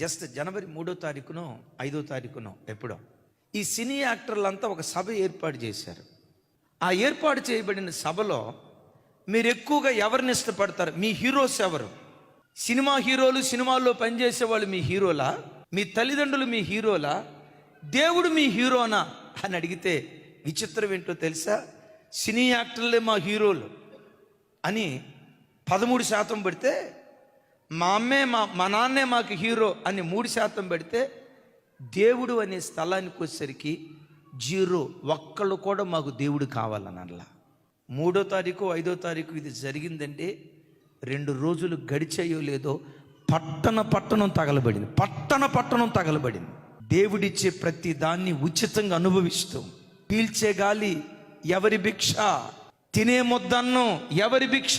Just జనవరి మూడో తారీఖునో ఐదో తారీఖునో ఎప్పుడో. ఈ సినీ యాక్టర్లంతా ఒక సభ ఏర్పాటు చేశారు. ఆ ఏర్పాటు చేయబడిన సభలో మీరు ఎక్కువగా ఎవరిని ఇష్టపడతారు? మీ హీరోస్ ఎవరు? సినిమా హీరోలు సినిమాల్లో పనిచేసే వాళ్ళు మీ హీరోలా? మీ తల్లిదండ్రులు మీ హీరోలా? దేవుడు మీ హీరోనా? అని అడిగితే విచిత్రం ఏంటో తెలుసా? సినీ యాక్టర్లే మా హీరోలు అని పదమూడు శాతం పెడితే మా అమ్మే మా మా నాన్నే మాకు హీరో అని మూడు శాతం పెడితే దేవుడు అనే స్థలానికి వచ్చేసరికి జీరో. ఒక్కళ్ళు కూడా మాకు దేవుడు కావాలని అలా మూడో తారీఖు ఐదో తారీఖు ఇది జరిగిందంటే రెండు రోజులు గడిచాయో లేదో పట్టణ పట్టణం తగలబడింది. పట్టణ పట్టణం తగలబడింది. దేవుడిచ్చే ప్రతి దాన్ని ఉచితంగా అనుభవిస్తూ పీల్చే గాలి ఎవరి భిక్ష? తినే ముద్దన్నం ఎవరి భిక్ష?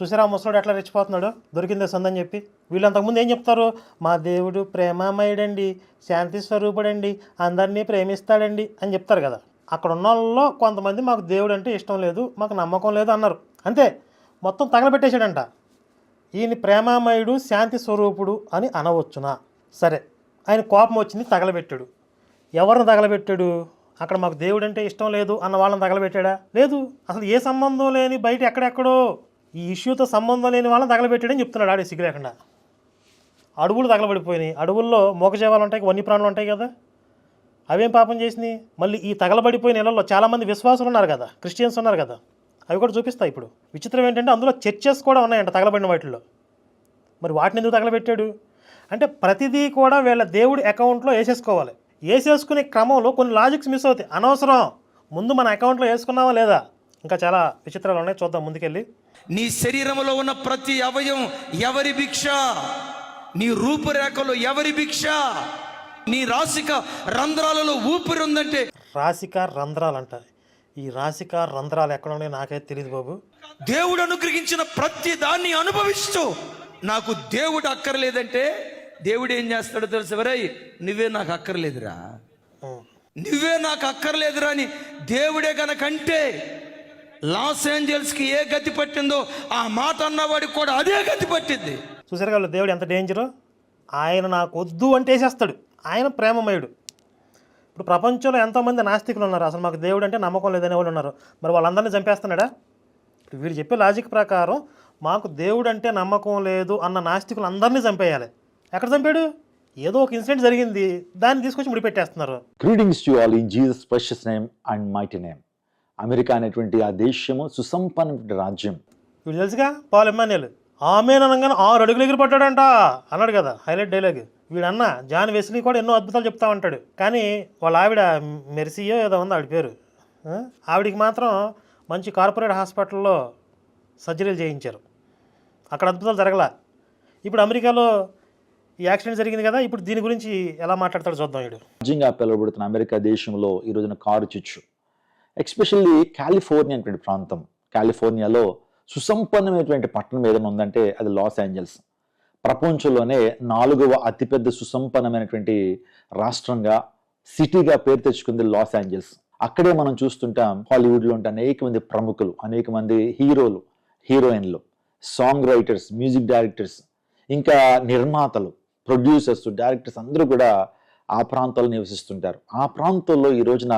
చూసారా ఆ ముసలోడు ఎట్లా రెచ్చిపోతున్నాడు? దొరికిందే సందని చెప్పి. వీళ్ళు అంతకుముందు ఏం చెప్తారు? మా దేవుడు ప్రేమామయుడండి శాంతి స్వరూపుడండి అందరినీ ప్రేమిస్తాడండి అని చెప్తారు కదా. అక్కడ ఉన్న వాళ్ళలో కొంతమంది మాకు దేవుడు అంటే ఇష్టం లేదు మాకు నమ్మకం లేదు అన్నారు. అంతే. మొత్తం తగలబెట్టేశాడంట. ఈయన ప్రేమామయుడు శాంతి స్వరూపుడు అని అనవచ్చునా? సరే. ఆయన కోపం వచ్చింది తగలబెట్టాడు. ఎవరిని తగలబెట్టాడు? అక్కడ మాకు దేవుడు అంటే ఇష్టం లేదు అన్న వాళ్ళని తగలబెట్టాడా? లేదు. అసలు ఏ సంబంధం లేని బయట ఎక్కడెక్కడో. ఈ ఇష్యూతో సంబంధం లేని వాళ్ళని తగలబెట్టాడని చెప్తున్నాడు ఆడే సిగ్గు లేకుండా. అడవులు తగలబడిపోయినాయి. అడవుల్లో మోగజీవాలు ఉంటాయి వన్యప్రాణులు ఉంటాయి కదా. అవేం పాపం చేసినాయి మళ్ళీ ఈ తగలబడిపోయిన నెలల్లో చాలామంది విశ్వాసులు ఉన్నారు కదా క్రిస్టియన్స్ ఉన్నారు కదా. అవి కూడా చూపిస్తాయి ఇప్పుడు. విచిత్రం ఏంటంటే అందులో చర్చెస్ కూడా ఉన్నాయంట తగలబడిన వాటిల్లో. మరి వాటిని ఎందుకు తగలబెట్టాడు? అంటే ప్రతిదీ కూడా వీళ్ళ దేవుడి అకౌంట్లో వేసేసుకోవాలి. వేసేసుకునే క్రమంలో కొన్ని లాజిక్స్ మిస్ అవుతాయి. అనవసరం. ముందు మన అకౌంట్లో వేసుకున్నావా లేదా? ఇంకా చాలా విచిత్రాలు ఉన్నాయి. చూద్దాం ముందుకెళ్ళి. నీ శరీరంలో ఉన్న ప్రతి అవయవం ఎవరి భిక్ష? నీ రూపురేఖలు ఎవరి భిక్ష? నీ రాసిక రంధ్రాలలో ఊపిరి ఉందంటే? రాశిక రంధ్రాలు అంట ఈ రాశిక రంధ్రాలు ఎక్కడ ఉన్నాయో నాకైతే తెలియదు బాబు. దేవుడు అనుగ్రహించిన ప్రతి దాన్ని అనుభవిస్తూ నాకు దేవుడు అక్కర్లేదంటే దేవుడు ఏం చేస్తాడో తెలుసు? ఎవరై నువ్వే నాకు అక్కర్లేదురా. నువ్వే నాకు అక్కర్లేదురా అని దేవుడే కనుకంటే లాస్ ఏంజల్స్కి ఏ గతి పట్టిందో ఆ మాట అన్నవాడికి కూడా అదే గతి పట్టింది. చూసారు కదా దేవుడు ఎంత డేంజరు? ఆయన నాకు వద్దు అంటే వేసేస్తాడు. ఆయన ప్రేమమయుడు. ఇప్పుడు ప్రపంచంలో ఎంతోమంది నాస్తికులు ఉన్నారు. అసలు మాకు దేవుడు అంటే నమ్మకం లేదనే వాళ్ళు ఉన్నారు. మరి వాళ్ళందరినీ చంపేస్తున్నాడా? ఇప్పుడు వీళ్ళు చెప్పే లాజిక్ ప్రకారం మాకు దేవుడు అంటే నమ్మకం లేదు అన్న నాస్తికులు అందరినీ చంపేయాలి. ఎక్కడ చంపాడు? ఏదో ఒక ఇన్సిడెంట్ జరిగింది. దాన్ని తీసుకొచ్చి ముడిపెట్టేస్తున్నారు. Greetings to all in Jesus name and mighty name America అనేటువంటి ఆ దేశము సుసంపన్నమైన రాజ్యం. తెలుసుగా? పాల్ ఎమ్మాన్యుల్ ఆమె అనగానే ఆరు అడుగులు ఎగిరి పడ్డాడంట అన్నాడు కదా హైలైట్ డైలాగ్. వీడన్న జాన్ వెస్లీ కూడా ఎన్నో అద్భుతాలు చెప్తా ఉంటాడు. కానీ వాళ్ళ ఆవిడ మెర్సియో ఏదో ఉంది ఆవిడ పేరు? ఆవిడికి మాత్రం మంచి కార్పొరేట్ హాస్పిటల్లో సర్జరీలు చేయించారు. అక్కడ అద్భుతాలు జరగల. ఇప్పుడు అమెరికాలో ఈ యాక్సిడెంట్ జరిగింది కదా ఇప్పుడు దీని గురించి ఎలా మాట్లాడతాడు చూద్దాం వీడు రాజ్యంగా పిలువబడుతున్న అమెరికా దేశంలో ఈ రోజున కారు చిచ్చు. ఎక్స్పెషల్లీ కాలిఫోర్నియా అనేటువంటి ప్రాంతం. కాలిఫోర్నియాలో సుసంపన్నమైనటువంటి పట్టణం ఏదైనా ఉందంటే అది లాస్ ఏంజల్స్. ప్రపంచంలోనే నాలుగవ అతిపెద్ద సుసంపన్నమైనటువంటి రాష్ట్రంగా సిటీగా పేరు తెచ్చుకుంది లాస్ ఏంజల్స్. అక్కడే మనం చూస్తుంటాం హాలీవుడ్లో ఉంటే అనేక మంది ప్రముఖులు అనేక మంది హీరోలు హీరోయిన్లు సాంగ్ రైటర్స్ మ్యూజిక్ డైరెక్టర్స్ ఇంకా నిర్మాతలు ప్రొడ్యూసర్స్ డైరెక్టర్స్ అందరూ కూడా ఆ ప్రాంతాల్లో నివసిస్తుంటారు. ఆ ప్రాంతంలో ఈ రోజున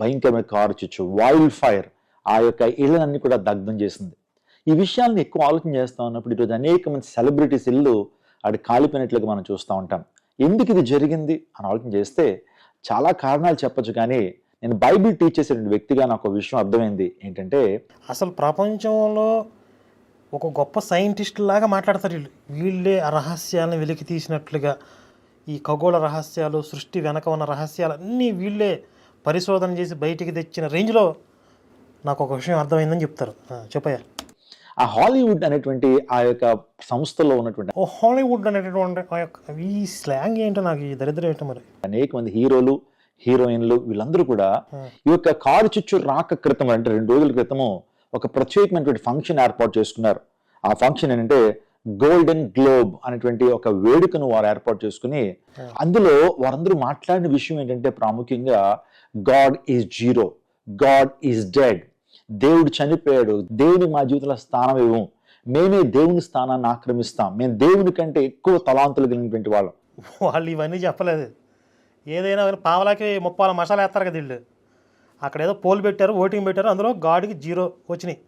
భయంకరమైన కారు చిచ్చు వైల్డ్ ఫైర్ ఆ యొక్క ఇళ్ళనన్నీ కూడా దగ్ధం చేసింది. ఈ విషయాన్ని ఎక్కువ ఆలోచన చేస్తా ఉన్నప్పుడు ఈరోజు అనేక మంది సెలబ్రిటీస్ ఇల్లు అటు కాలిపోయినట్లుగా మనం చూస్తూ ఉంటాం. ఎందుకు ఇది జరిగింది అని ఆలోచన చేస్తే చాలా కారణాలు చెప్పొచ్చు కానీ నేను బైబిల్ టీచ్ చేసేటువంటి వ్యక్తిగా నాకు ఒక విషయం అర్థమైంది ఏంటంటే అసలు ప్రపంచంలో ఒక గొప్ప సైంటిస్ట్ లాగా మాట్లాడతారు వీళ్ళు. వీళ్ళే ఆ రహస్యాలను వెలికి తీసినట్లుగా ఈ ఖగోళ రహస్యాలు సృష్టి వెనక ఉన్న రహస్యాలు అన్నీ వీళ్ళే పరిశోధన చేసి బయటికి తెచ్చిన రేంజ్లో నాకు ఒక విషయం అర్థమైందని చెప్తారు. చెప్పయ్యా. ఆ హాలీవుడ్ అనేటువంటి ఆ యొక్క సంస్థలో ఉన్నటువంటి ఓ హాలీవుడ్ అనేటటువంటి ఆ యొక్క ఈ స్లాంగ్ ఏంటో నాకు ఈ దరిద్రం ఏంటో మరి? అనేక మంది హీరోలు హీరోయిన్లు వీళ్ళందరూ కూడా ఈ యొక్క కారు చిచ్చు రాక క్రితం అంటే రెండు రోజుల క్రితము ఒక ప్రత్యేకమైనటువంటి ఫంక్షన్ ఏర్పాటు చేసుకున్నారు. ఆ ఫంక్షన్ ఏంటంటే గోల్డెన్ గ్లోబ్ అనేటువంటి ఒక వేడుకను వారు ఏర్పాటు చేసుకుని అందులో వారందరూ మాట్లాడిన విషయం ఏంటంటే ప్రాముఖ్యంగా God is zero God is dead దేవుడు చనిపోయాడు. దేవుని మా జీవితంలో స్థానం ఇవ్వం. మేమే దేవుని స్థానాన్ని ఆక్రమిస్తాం. మేము దేవుని కంటే ఎక్కువ తలాంతులు కలిగినటువంటి వాళ్ళం. వాళ్ళు ఇవన్నీ చెప్పలేదు. ఏదైనా పావలాకి ముప్పాల మసాలా వేస్తారు కదా వీళ్ళు. అక్కడ ఏదో పోల్ పెట్టారు ఓటింగ్ పెట్టారు అందులో గాడికి జీరో వచ్చినాయి.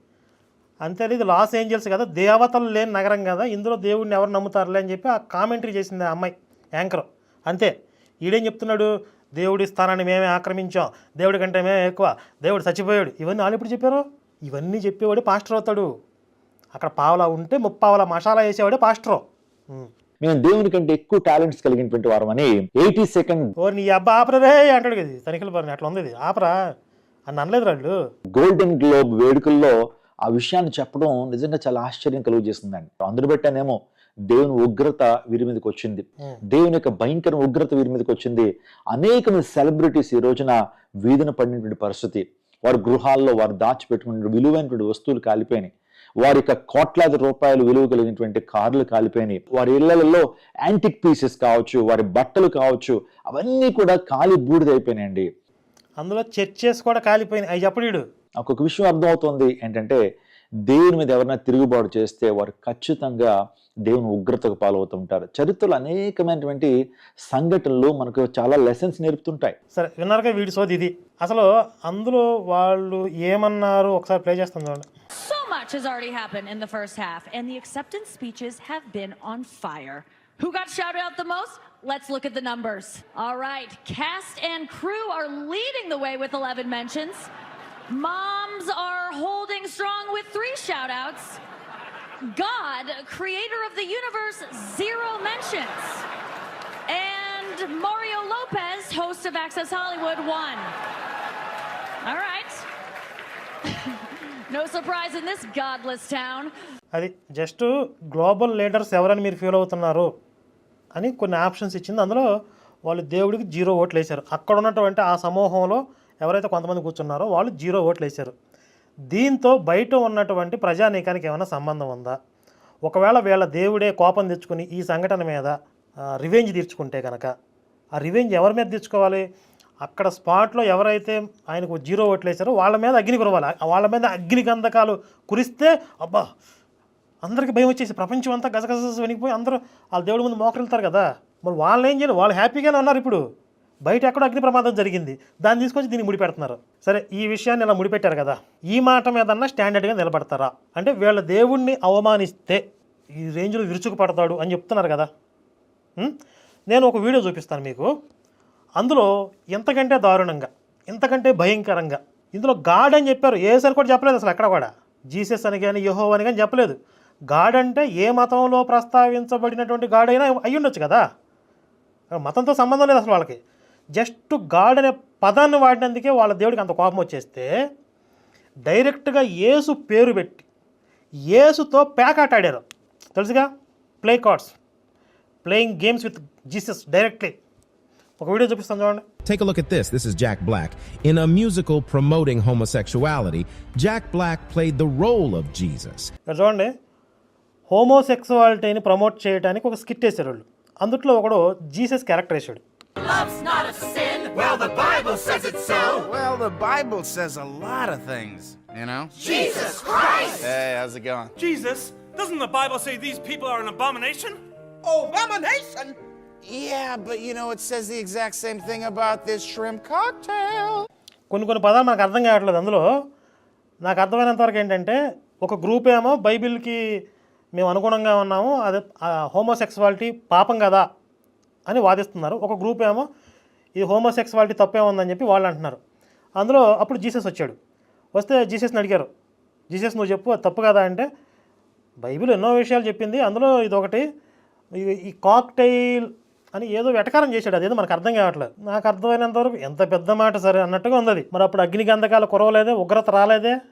అంతే ఇది లాస్ ఏంజల్స్ కదా దేవతలు లేని నగరం కదా ఇందులో దేవుడిని ఎవరు నమ్ముతారులే అని చెప్పి ఆ కామెంటరీ చేసింది ఆ అమ్మాయి యాంకర్. అంతే. ఈడేం చెప్తున్నాడు? దేవుడి స్థానాన్ని మేమే ఆక్రమించాం. దేవుడి కంటే మేమే ఎక్కువ. దేవుడు చచ్చిపోయాడు. ఇవన్నీ వాళ్ళు ఎప్పుడు చెప్పారు? ఇవన్నీ చెప్పేవాడు పాస్టర్ అవుతాడు. అక్కడ పావలా ఉంటే ముప్పావలా మసాలా వేసేవాడే పాస్టర్. మేము దేవుని కంటే ఎక్కువ టాలెంట్స్ కలిగినటువంటి వారమని ఎయిటీ సెకండ్ ఓ నీ అబ్బా ఆపరే అంటాడు కదా. తనిఖీలు పని అట్లా ఉంది ఆపరా. అని అనలేదు వాళ్ళు. గోల్డెన్ గ్లోబ్ వేడుకల్లో ఆ విషయాన్ని చెప్పడం నిజంగా చాలా ఆశ్చర్యం కలుగు చేస్తుందండి అందును బట్టానేమో దేవుని ఉగ్రత వీరి మీదకి వచ్చింది. Hmm. దేవుని యొక్క భయంకర ఉగ్రత వీరి మీదకి వచ్చింది. అనేక మంది సెలబ్రిటీస్ ఈ రోజున వీధిన పడినటువంటి పరిస్థితి. వారి గృహాల్లో వారు దాచిపెట్టుకున్న విలువైనటువంటి వస్తువులు కాలిపోయినాయి. వారి యొక్క కోట్లాది రూపాయలు విలువ కలిగినటువంటి కార్లు కాలిపోయినాయి. వారి ఇళ్ళలో యాంటిక్ పీసెస్ కావచ్చు వారి బట్టలు కావచ్చు అవన్నీ కూడా కాలి బూడిదైపోయినాయండి అందులో చర్చెస్ కూడా కాలిపోయినాయి. అవి చెప్పడు నాకు ఒక విషయం అర్థమవుతుంది ఏంటంటే దేవుని మీద ఎవరైనా తిరుగుబాటు చేస్తే వారు ఖచ్చితంగా దేవుని ఉగ్రతకు పాలవుతుంటారు చరిత్రలో అనేకమైనటువంటి సంఘటనలు మనకు చాలా లెసన్స్ నేర్పుతుంటాయి సరే విన్నారుగా వీడి సోది ఇది అసలు అందులో వాళ్ళు ఏమన్నారు ఒకసారి ప్లే చేస్తాను చూడండి So much has already happened in the first half, and the acceptance speeches have been on fire. Who got shouted out the most? Let's look at the numbers. All right, cast and crew are leading the way with 11 mentions. Moms are holding strong with three shout outs. God, creator of the universe, zero mentions. And Mario Lopez, host of Access Hollywood, one. All right. no surprise in this godless town. అది just global leaders ఎవరని మీరు feel అవుతున్నారు అని కొన్ని options ఇచ్చింది అందులో వాళ్ళు దేవుడికి జీరో ఓట్లు వేశారు అక్కడ ఉన్నటువంటి ఆ సమూహంలో ఎవరైతే కొంతమంది కూర్చున్నారో వాళ్ళు జీరో ఓట్లు వేశారు. దీంతో బయట ఉన్నటువంటి ప్రజానీకానికి ఏమైనా సంబంధం ఉందా? ఒకవేళ వీళ్ళ దేవుడే కోపం తెచ్చుకుని ఈ సంఘటన మీద రివెంజ్ తీర్చుకుంటే కనుక ఆ రివెంజ్ ఎవరి మీద తెచ్చుకోవాలి అక్కడ స్పాట్లో ఎవరైతే ఆయనకు జీరో ఓట్లు వేశారో వాళ్ళ మీద అగ్ని కురవాలి. వాళ్ళ మీద అగ్ని గంధకాలు కురిస్తే అబ్బా! అందరికీ భయం వచ్చేసి ప్రపంచం అంతా గజగజ వెనిగిపోయి అందరూ వాళ్ళ దేవుడి ముందు మోకరిల్తారు కదా. మరి వాళ్ళని ఏం చేయాలి? వాళ్ళు హ్యాపీగానే ఉన్నారు ఇప్పుడు. బయట ఎక్కడో అగ్ని ప్రమాదం జరిగింది. దాన్ని తీసుకొచ్చి దీన్ని ముడిపెడుతున్నారు. సరే ఈ విషయాన్ని ఇలా ముడిపెట్టారు కదా? ఈ మాట మీదన్నా స్టాండర్డ్గా నిలబడతారా? అంటే వీళ్ళ దేవుణ్ణి అవమానిస్తే ఈ రేంజ్లో విరుచుకుపడతాడు అని చెప్తున్నారు కదా? నేను ఒక వీడియో చూపిస్తాను మీకు. అందులో ఇంతకంటే దారుణంగా ఇంతకంటే భయంకరంగా ఇందులో గాడ్ అని చెప్పారు. సరి కూడా చెప్పలేదు అసలు ఎక్కడ కూడా. జీసస్ అని కానీ యహో అని కానీ చెప్పలేదు. గాడ్ అంటే ఏ మతంలో ప్రస్తావించబడినటువంటి గాడ్ అయినా అయ్యుండొచ్చు కదా? మతంతో సంబంధం లేదు అసలు వాళ్ళకి. జస్ట్ గాడ్ అనే పదాన్ని వాడినందుకే వాళ్ళ దేవుడికి అంత కోపం వచ్చేస్తే డైరెక్ట్గా యేసు పేరు పెట్టి యేసుతో పేకాట ఆడారు తెలుసుగా? Play cards. Playing games with Jesus directly. ఒక వీడియో చూపిస్తాను చూడండి. Take a look at this. This is Jack Black. In a musical promoting homosexuality, Jack Black played the role of Jesus. చూడండి. హోమోసెక్సువాలిటీని ప్రమోట్ చేయడానికి ఒక స్కిట్ వేసారు వాళ్ళు అందుట్లో ఒకడు జీసస్ క్యారెక్టర్ వేసాడు. Well, the Bible says it's so. Well, the Bible says a lot of things, you know? Jesus Christ! Hey, how's it going? Jesus, doesn't the Bible say these people are an abomination? Abomination! Yeah, but you know, it says the exact same thing about this shrimp cocktail. కొన్ని కొన్ని పదాలు మనకు అర్థం కావట్లేదు అందులో నాకు అర్థమైనంత వరకు ఏంటంటే ఒక గ్రూప్ ఏమో బైబిల్కి మేము అనుగుణంగా ఉన్నాము అది హోమోసెక్సువాలిటీ పాపం కదా అని వాదిస్తున్నారు. ఒక గ్రూప్ ఏమో ఈ హోమోసెక్సువాలిటీ తప్పే ఉందని చెప్పి వాళ్ళు అంటున్నారు. అందులో అప్పుడు జీసస్ వచ్చాడు. వస్తే జీసస్ని అడిగారు. జీసస్ నువ్వు చెప్పు అది తప్పు కదా అంటే బైబిల్ ఎన్నో విషయాలు చెప్పింది. అందులో ఇది ఒకటి ఈ- కాక్టైల్ అని ఏదో వెటకారం చేశాడు. అదేదో మనకు అర్థం కావట్లేదు. నాకు అర్థమైనంతవరకు ఎంత పెద్ద మాట సరే అన్నట్టుగా ఉంది మరి అప్పుడు అగ్ని గంధకాలు కురవలేదే ఉగ్రత రాలేదే?